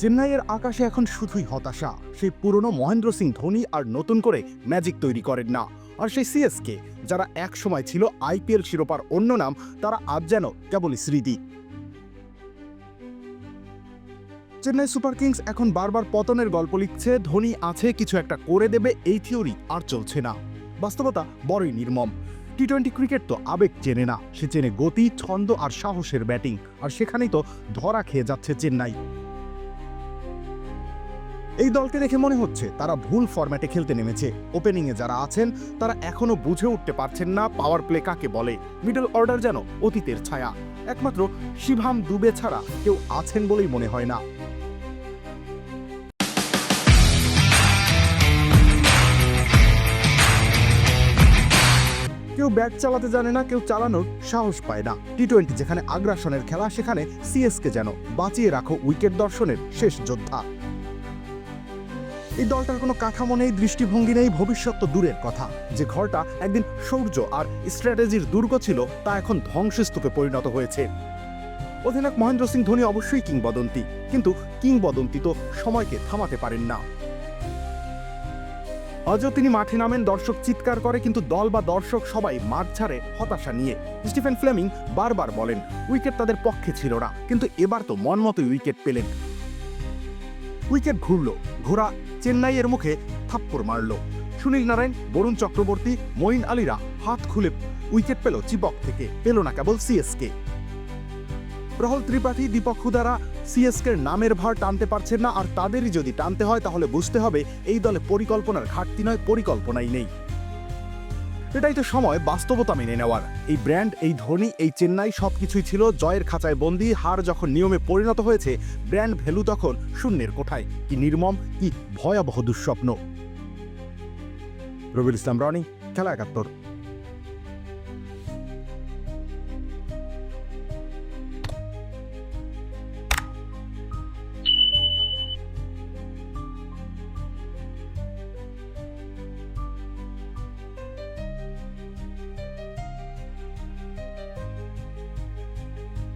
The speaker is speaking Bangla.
চেন্নাইয়ের আকাশে এখন শুধুই হতাশা। সেই পুরনো মহেন্দ্র সিং ধোনি আর নতুন করে ম্যাজিক তৈরি করেন না। আর সেই সিএসকে, যারা এক সময় ছিল আইপিএল শিরোপার অন্য নাম, তারা আজ যেন কেবলই স্মৃতি। চেন্নাই সুপার কিংস এখন বারবার পতনের গল্প লিখছে, ধোনি আছে, কিছু একটা করে দেবে, এই থিওরি আর চলছে না। বাস্তবতা বড়ই নির্মম। টি টোয়েন্টি ক্রিকেট তো আবেগ চেনে না, সে চেনে গতি, ছন্দ আর সাহসের ব্যাটিং, আর সেখানেই তো ধরা খেয়ে যাচ্ছে চেন্নাই। এই দলকে দেখে মনে হচ্ছে তারা ভুল ফরম্যাটে খেলতে নেমেছে। ওপেনিংয়ে যারা আছেন, তারা এখনও বুঝে উঠতে পারছেন না পাওয়ার প্লে কাকে বলে। মিডল অর্ডার যেন অতীতের ছায়া। একমাত্র শিভাম দুবে ছাড়া কেউ আছেন বলেই মনে হয় না। কেউ ব্যাট চালাতে জানে না, কেউ চালানোর সাহস পায় না। টি টোয়েন্টি যেখানে আগ্রাসনের খেলা, সেখানে সিএসকে যেন বাঁচিয়ে রাখো উইকেট দর্শনের শেষ যোদ্ধা। এই দলটার কোনো কাঠামো নেই, দৃষ্টিভঙ্গি নেই, ভবিষ্যৎ তো দূরের কথা। যে ঘরটা একদিন শৌর্য আর স্ট্র্যাটেজির দুর্গ ছিল, তা এখন ধ্বংসস্তূপে পরিণত হয়েছে। অধিনায়ক মহেন্দ্র সিং ধোনি অবশ্যই কিংবদন্তি, কিন্তু কিংবদন্তি তো সময়কে থামাতে পারেন না। আজও তিনি মাঠে নামেন, দর্শক চিৎকার করে, কিন্তু দল বা দর্শক সবাই মাঠ ছাড়ে হতাশা নিয়ে। স্টিফেন ফ্লেমিং বারবার বলেন, উইকেট তাদের পক্ষে ছিল না, কিন্তু এবার তো মন মতোই উইকেট পেলেন। উইকেট ঘুরল, ঘোড়া চেন্নাইয়ের মুখে থাপ্পড় মারল। সুনীল নারায়ণ, বরুণ চক্রবর্তী, মঈন আলীরা হাত খুলে উইকেট পেল চিপক থেকে, পেল না কেবল সিএসকে। প্রহল ত্রিপাঠী, দীপক হুদারা সিএসকের নামের ভার টানতে পারছেন না, আর তাদেরই যদি টানতে হয়, তাহলে বুঝতে হবে এই দলে পরিকল্পনার ঘাটতি নয়, পরিকল্পনাই নেই। এটাই তো সময় বাস্তবতা মেনে নেওয়ার। এই ব্র্যান্ড, এই ধনী, এই চেন্নাই সব কিছুই ছিল জয়ের খাঁচায় বন্দি। হার যখন নিয়মে পরিণত হয়েছে, ব্র্যান্ড ভ্যালু তখন শূন্যের কোঠায়। কি নির্মম, কি ভয়াবহ দুঃস্বপ্ন। রবিল ইসলাম রনি, খেলা একাত্তর।